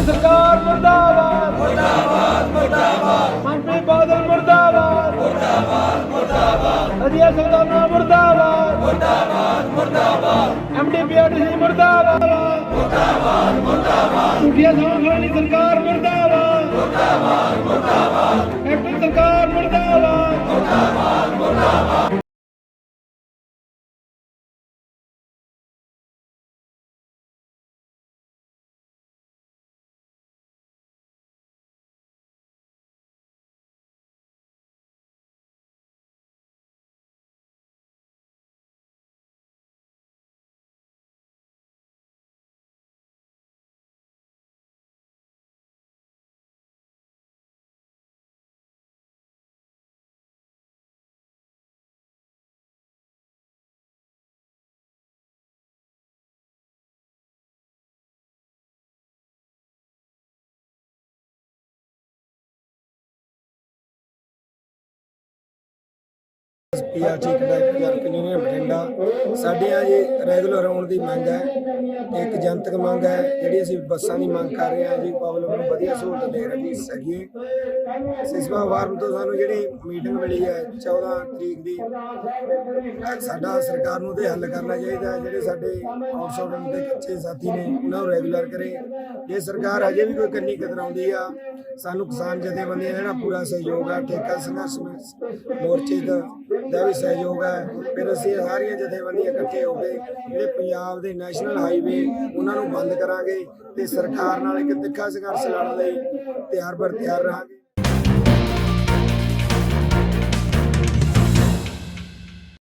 ਸਰਕਾਰ ਮੁਰਦਾਬਾਦ। ਮੁਰਦਾਬਾਦ ਮੁਰਦਾਬਾਦ। ਮੰਤਰੀ ਬਾਦਲ ਮੁਰਦਾਬਾਦ। ਮੁਰਦਾਬਾਦ ਮੁਰਦਾਬਾਦ। ਅਜੀਆ ਸਰਦਾਨਾ ਮੁਰਦਾਬਾਦ। ਮੁਰਦਾਬਾਦ ਮੁਰਦਾਬਾਦ। ਐਮਡੀਪੀਆਰਟੀਸੀ ਮੁਰਦਾਬਾਦ। ਮੁਰਦਾਬਾਦ ਮੁਰਦਾਬਾਦ। ਝੂਠੀਆਂ ਸੌਂ ਖਾਣੀ ਸਰਕਾਰ ਮੁਰਦਾਬਾਦ। ਮੁਰਦਾਬਾਦ ਮੁਰਦਾਬਾਦ। PRT connect clerk union Bathinda. ਸਾਡੇ ਆ ਜੀ ਰੈਗੂਲਰ ਆਉਣ ਦੀ ਮੰਗ ਹੈ। ਇੱਕ ਜਨਤਕ ਮੰਗ ਹੈ, ਜਿਹੜੀ ਅਸੀਂ ਬੱਸਾਂ ਦੀ ਮੰਗ ਕਰ ਰਹੇ ਹਾਂ ਜੀ ਪਬਲਿਕ ਨੂੰ ਵਧੀਆ ਸਹੂਲਤ ਦੇ ਰਹੀ ਸਕੀਏ ਸਿਸਵਾ ਫਾਰਮ ਤੋਂ ਸਾਨੂੰ ਜਿਹੜੀ ਮੀਟਿੰਗ ਮਿਲੀ ਹੈ 14 ਤਰੀਕ ਦੀ, ਸਾਡਾ ਸਰਕਾਰ ਨੂੰ ਤੇ ਹੱਲ ਕਰਨਾ ਚਾਹੀਦਾ ਜਿਹੜੇ ਸਾਡੇ ਆਊਟਸੋਰਸਿੰਗ ਦੇ ਕੱਚੇ ਸਾਥੀ ਨੇ, ਉਹਨਾਂ ਨੂੰ ਰੈਗੂਲਰ ਕਰੇ। ਜੇ ਸਰਕਾਰ ਅਜੇ ਵੀ ਕੋਈ ਕੰਨੀ ਕਤਰਾਉਂਦੀ ਆ, ਸਾਨੂੰ ਕਿਸਾਨ ਜਥੇਬੰਦੀਆਂ ਦਾ ਜਿਹੜਾ ਪੂਰਾ ਸਹਿਯੋਗ ਆ, ਠੇਕਾ ਸੰਘਰਸ਼ ਮੋਰਚੇ ਦਾ ਦਾ ਵੀ ਸਹਿਯੋਗ ਹੈ। ਫਿਰ ਅਸੀਂ ਸਾਰੀਆਂ ਜਥੇਬੰਦੀਆਂ ਇਕੱਠੇ ਹੋ ਕੇ ਜਿਹੜੇ ਪੰਜਾਬ ਦੇ ਨੈਸ਼ਨਲ ਹਾਈਵੇ ਉਹਨਾਂ ਨੂੰ ਬੰਦ ਕਰਾਂਗੇ ਤੇ ਸਰਕਾਰ ਨਾਲ ਇੱਕ ਤਿੱਖਾ ਸੰਘਰਸ਼ ਲੜਨ ਲਈ ਤਿਆਰ ਬਰ ਤਿਆਰ ਰਹਾਂਗੇ।